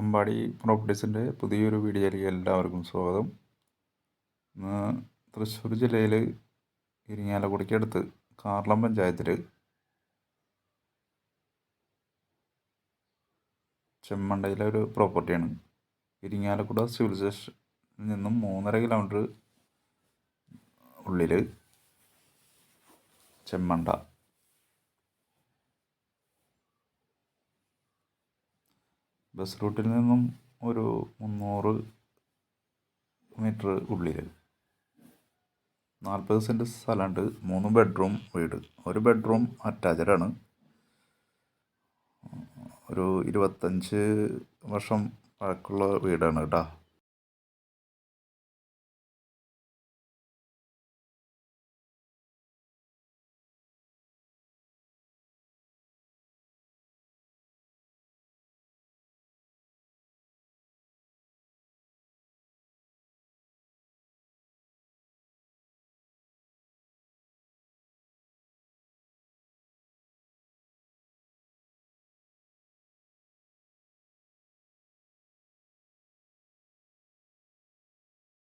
അമ്പാടി പ്രോപ്പർട്ടീസിന്റെ പുതിയൊരു വീഡിയോയിലേക്ക് എല്ലാവർക്കും സ്വാഗതം. ഇന്ന് തൃശ്ശൂർ ജില്ലയിൽ ഇരിങ്ങാലക്കുടിക്കടുത്ത് കാർളം പഞ്ചായത്തിൽ ചെമ്മണ്ടയിലെ ഒരു പ്രോപ്പർട്ടിയാണ്. ഇരിങ്ങാലക്കുട സിവിൽ സ്റ്റേഷനിൽ നിന്നും മൂന്നര കിലോമീറ്റർ ഉള്ളിൽ ചെമ്മണ്ട. ബസ് റൂട്ടിൽ നിന്നും ഒരു മുന്നൂറ് മീറ്റർ ഉള്ളിൽ നാൽപ്പത് സെന്റ് സ്ഥലമുണ്ട്. മൂന്ന് ബെഡ്റൂം വീട്. ഒരു ബെഡ്റൂം അറ്റാച്ചഡാണ്. ഒരു ഇരുപത്തഞ്ച് വർഷം പഴക്കമുള്ള വീടാണ് കേട്ടോ.